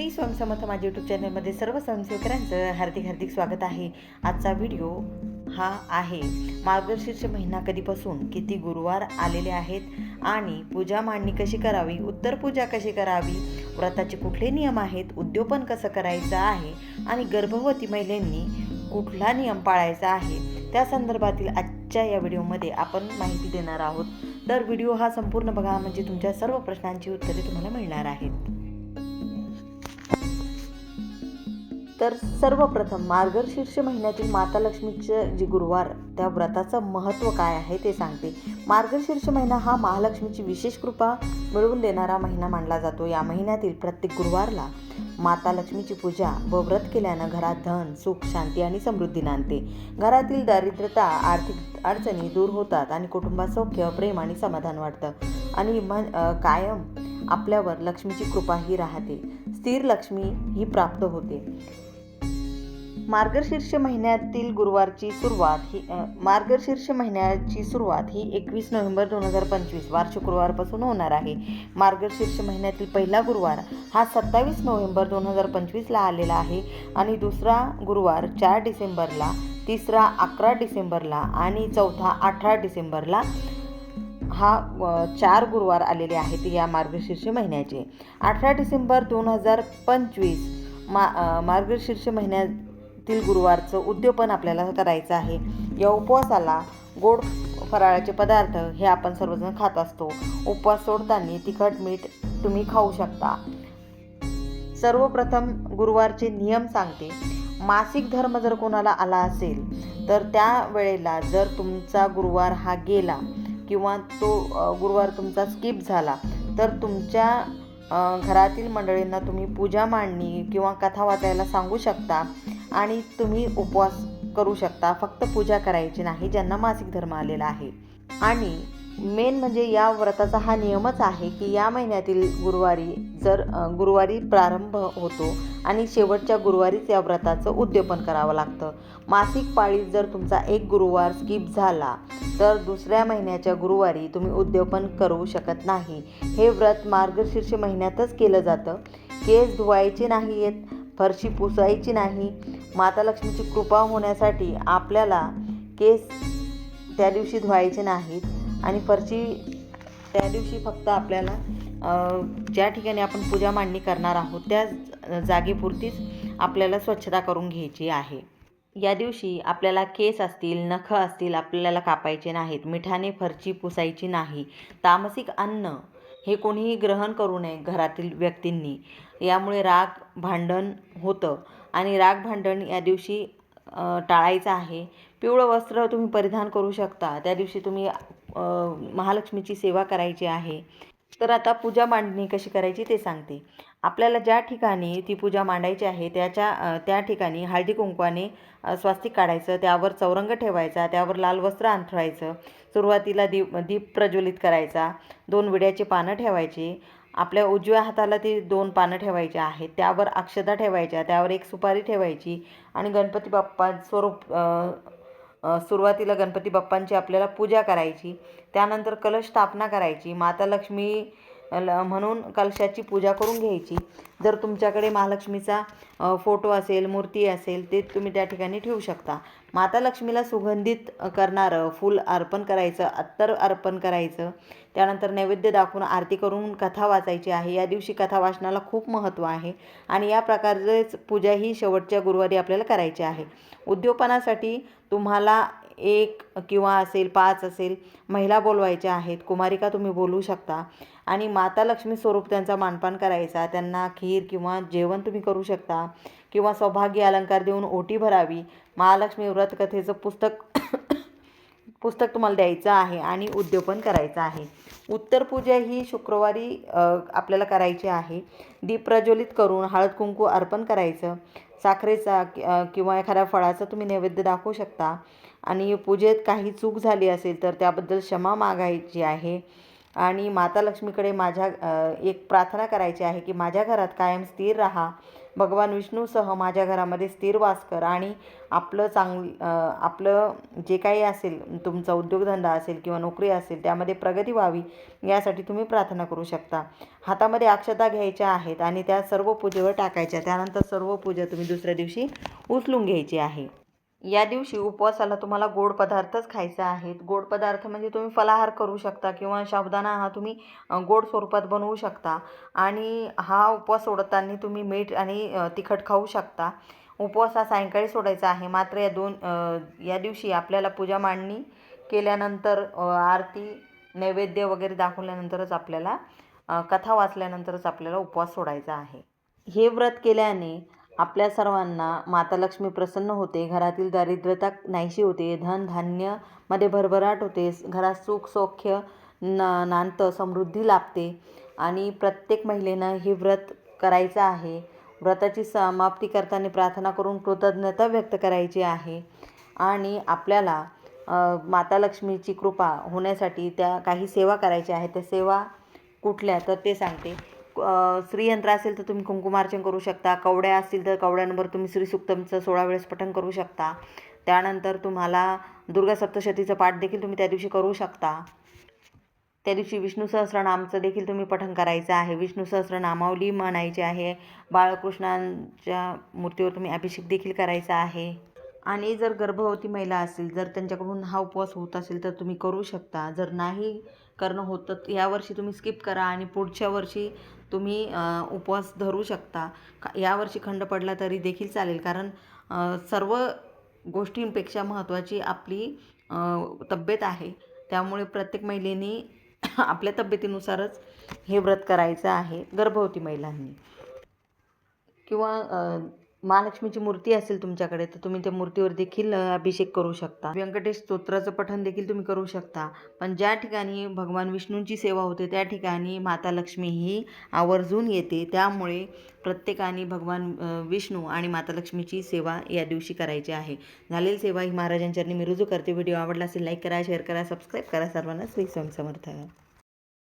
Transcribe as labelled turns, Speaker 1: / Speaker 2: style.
Speaker 1: श्री स्वामी समर्थ माझ्या यूट्यूब चॅनलमध्ये सर्व स्वयंसेवकरांचं हार्दिक हार्दिक स्वागत आहे. आजचा व्हिडिओ हा आहे मार्गशीर्ष महिना कधीपासून किती गुरुवार आलेले आहेत आणि पूजा मांडणी कशी करावी उत्तर पूजा कशी करावी व्रताचे कुठले नियम आहेत उद्योपन कसं करायचं आहे आणि गर्भवती महिलांनी कुठला नियम पाळायचा आहे त्या संदर्भातील आजच्या या व्हिडिओमध्ये आपण माहिती देणार आहोत. तर व्हिडिओ हा संपूर्ण बघा म्हणजे तुमच्या सर्व प्रश्नांची उत्तरे तुम्हाला मिळणार आहेत. तर सर्वप्रथम मार्गशीर्ष महिन्यातील माता लक्ष्मीचं जे गुरुवार त्या व्रताचं महत्त्व काय आहे ते सांगते. मार्गशीर्ष महिना हा महालक्ष्मीची विशेष कृपा मिळवून देणारा महिना मानला जातो. या महिन्यातील प्रत्येक गुरुवारला माता लक्ष्मीची पूजा व व्रत केल्यानं घरात धन सुख शांती आणि समृद्धी नांदते. घरातील दारिद्र्यता आर्थिक अडचणी दूर होतात आणि कुटुंबात सौख्य प्रेम आणि समाधान वाटतं. आणि मन कायम आपल्यावर लक्ष्मीची कृपा ही राहते. स्थिर लक्ष्मी ही प्राप्त होते. मार्गशीर्ष महिन्यातील गुरुवारची सुरुवात ही मार्गशीर्ष महिन्याची सुरुवात ही एकवीस नोव्हेंबर दोन हजार पंचवीस वार शुक्रवारपासून होणार आहे. मार्गशीर्ष महिन्यातील पहिला गुरुवार हा सत्तावीस नोव्हेंबर दोन हजार पंचवीसला आलेला आहे आणि दुसरा गुरुवार चार डिसेंबरला तिसरा अकरा डिसेंबरला आणि चौथा अठरा डिसेंबरला हा चार गुरुवार आलेले आहेत या मार्गशीर्ष महिन्याचे. अठरा डिसेंबर दोन हजार पंचवीस मा मार्गशीर्ष महिन्यात येथील गुरुवारचं उद्योपन आपल्याला करायचं आहे. या उपवासाला गोड फराळाचे पदार्थ हे आपण सर्वजण खात असतो. उपवास सोडताना तिखट मीठ तुम्ही खाऊ शकता. सर्वप्रथम गुरुवारचे नियम सांगते. मासिक धर्म जर कोणाला आला असेल तर त्या वेळेला जर तुमचा गुरुवार हा गेला किंवा तो गुरुवार तुमचा स्किप झाला तर तुमच्या घरातील मंडळींना तुम्ही पूजा मांडणी किंवा कथा वाचायला सांगू शकता. आणि तुम्ही उपवास करू शकता. फक्त पूजा करायची नाही ज्यांना मासिक धर्म आलेला आहे. आणि मेन म्हणजे या व्रताचा हा नियमच आहे की या महिन्यातील गुरुवारी जर गुरुवारी प्रारंभ होतो आणि शेवटच्या गुरुवारीच या व्रताचं उद्यापन करावं लागतं. मासिक पाळीत जर तुमचा एक गुरुवार स्किप झाला तर दुसऱ्या महिन्याच्या गुरुवारी तुम्ही उद्यापन करू शकत नाही. हे व्रत मार्गशीर्ष महिन्यातच केलं जातं. केस धुवायचे नाही आहेत फरशी पुसायची नाही माता लक्ष्मीची कृपा होण्यासाठी आपल्याला केस त्या दिवशी धुवायचे नाहीत आणि फरशी त्या दिवशी फक्त आपल्याला ज्या ठिकाणी आपण पूजा मांडणी करणार आहोत त्या जागेपुरतीच आपल्याला स्वच्छता करून घ्यायची आहे. या दिवशी आपल्याला केस असतील नखं असतील आपल्याला कापायचे नाहीत मिठाने फरची पुसायची नाही तामसिक अन्न हे कोणीही ग्रहण करू नये घरातील व्यक्तींनी. यामुळे राग भांडण होतं. आणि राग भांडण या दिवशी टाळायचं आहे. पिवळं वस्त्र तुम्ही परिधान करू शकता. त्या दिवशी तुम्ही महालक्ष्मीची सेवा करायची आहे. तर आता पूजा मांडणी कशी करायची ते सांगते. आपल्याला ज्या ठिकाणी ती पूजा मांडायची आहे त्याच्या त्या ठिकाणी हळदी कुंकवाने स्वास्तिक काढायचं त्यावर चौरंग ठेवायचा त्यावर लाल वस्त्र अंथरायचं सुरुवातीला दीप दीप प्रज्वलित करायचा दोन विड्याचे पानं ठेवायची आपल्या उजव्या हाताला ती दोन पानं ठेवायची आहेत त्यावर अक्षता ठेवायच्या त्यावर एक सुपारी ठेवायची आणि गणपती बाप्पा स्वरूप सुरुवातीला गणपती बाप्पांची आपल्याला पूजा करायची त्यानंतर कलश स्थापना करायची माता लक्ष्मी ल- म्हणून कलशाची पूजा करून घ्यायची. जर तुमच्याकडे महालक्ष्मीचा फोटो असेल मूर्ती असेल ते तुम्ही त्या ठिकाणी ठेवू शकता. माता लक्ष्मीला सुगंधित करणारं फूल अर्पण करायचं अत्तर अर्पण करायचं. त्यानंतर नैवेद्य दाखवून आरती करून कथा वाचायची आहे. या दिवशी कथा वाचनाला खूप महत्त्व आहे. आणि या प्रकारचेच पूजा ही शेवटच्या गुरुवारी आपल्याला करायची आहे. उद्योपनासाठी तुम्हाला एक किंवा असेल पाच असेल महिला बोलवायच्या आहेत कुमारिका तुम्ही बोलू शकता. आणि माता लक्ष्मी स्वरूप त्यांचा मानपान करायचा त्यांना खीर किंवा जेवण तुम्ही करू शकता. किंवा सौभाग्य अलंकार देऊन ओटी भरावी. महालक्ष्मी व्रतकथेचं पुस्तक पुस्तक तुम्हाला द्यायचं आहे आणि उद्योपन करायचं आहे. उत्तर पूजा ही शुक्रवारी आपल्याला करायची आहे. दीप प्रज्वलित करून हळद कुंकू अर्पण करायचं. साखरेचा किंवा एखाद्या फळाचा तुम्ही नैवेद्य दाखवू शकता. आणि पूजेत काही चूक झाली असेल तर त्याबद्दल क्षमा मागायची आहे. आणि माता लक्ष्मीकडे माझ्या एक प्रार्थना करायची आहे की माझ्या घरात कायम स्थिर राहा. भगवान विष्णूसह माझ्या घरामध्ये स्थिर वास कर आणि आपलं चांग आपलं जे काही असेल तुमचा उद्योगधंदा असेल किंवा नोकरी असेल त्यामध्ये प्रगती व्हावी यासाठी तुम्ही प्रार्थना करू शकता. हातामध्ये अक्षता घ्यायच्या आहेत आणि त्या सर्व पूजेवर टाकायच्या. त्यानंतर सर्व पूजा तुम्ही दुसऱ्या दिवशी उचलून घ्यायची आहे. या दिवशी उपवासाला तुम्हाला गोड पदार्थच खायचे आहेत. गोड पदार्थ म्हणजे तुम्ही फलाहार करू शकता किंवा साबुदाणा हा तुम्ही गोड स्वरूपात बनवू शकता. आणि हा उपवास सोडताना तुम्ही मीठ आणि तिखट खाऊ शकता. उपवास हा सायंकाळी सोडायचा आहे. मात्र या दोन या दिवशी आपल्याला पूजा मांडणी केल्यानंतर आरती नैवेद्य वगैरे दाखवल्यानंतरच आपल्याला कथा वाचल्यानंतरच आपल्याला उपवास सोडायचा आहे. हे व्रत केल्याने आपल्या सर्वांना माता लक्ष्मी प्रसन्न होते घरातील दारिद्र्यता नाहीशी होते धनधान्यमध्ये भरभराट होते घरात सुख सौख्य न नांदतं समृद्धी लाभते आणि प्रत्येक महिलेनं हे व्रत करायचं आहे. व्रताची समाप्ती करताना प्रार्थना करून कृतज्ञता व्यक्त करायची आहे आणि आपल्याला माता लक्ष्मीची कृपा होण्यासाठी त्या काही सेवा करायच्या आहेत. त्या सेवा कुठल्या? तर ते सांगते. स्त्रीयंत्र श्रीयंत्र असेल तर तुम्ही कुंकुमार्चन करू शकता. कवड्या असतील तर कवड्यांवर तुम्ही श्रीसुक्तमचं सोळा वेळेस पठण करू शकता. त्यानंतर तुम्हाला दुर्गा सप्तशतीचं पाठ देखील तुम्ही त्या दिवशी करू शकता. त्या दिवशी विष्णू सहस्रनामचं देखील तुम्ही पठण करायचं आहे. विष्णू सहस्रनामावली म्हणायची आहे. बाळकृष्णांच्या मूर्तीवर तुम्ही अभिषेक देखील करायचा आहे. आणि जर गर्भवती महिला असेल जर त्यांच्याकडून हा उपवास होत असेल तर तुम्ही करू शकता. जर नाही करणं होत तर यावर्षी तुम्ही स्किप करा आणि पुढच्या वर्षी तुम्ही उपवास धरू शकता. का यावर्षी खंड पडला तरी देखील चालेल. कारण सर्व गोष्टींपेक्षा महत्त्वाची आपली तब्येत आहे. त्यामुळे प्रत्येक महिलेनी आपल्या तब्येतीनुसारच हे व्रत करायचं आहे गर्भवती महिलांनी. किंवा महालक्ष्मीची मूर्ती असेल तुमच्याकडे तर तुम्ही त्या मूर्तीवर देखील अभिषेक करू शकता. व्यंकटेश स्तोत्राचं पठण देखील तुम्ही करू शकता. पण ज्या ठिकाणी भगवान विष्णूंची सेवा होते त्या ठिकाणी माता लक्ष्मी ही आवर्जून येते. त्यामुळे प्रत्येकाने भगवान विष्णू आणि माता लक्ष्मीची सेवा या दिवशी करायची आहे. झालेली सेवा ही महाराजांच्या मी रुजू करते. व्हिडिओ आवडला असेल लाईक करा शेअर करा सबस्क्राईब करा. सर्वांना श्री स्वामी समर्थ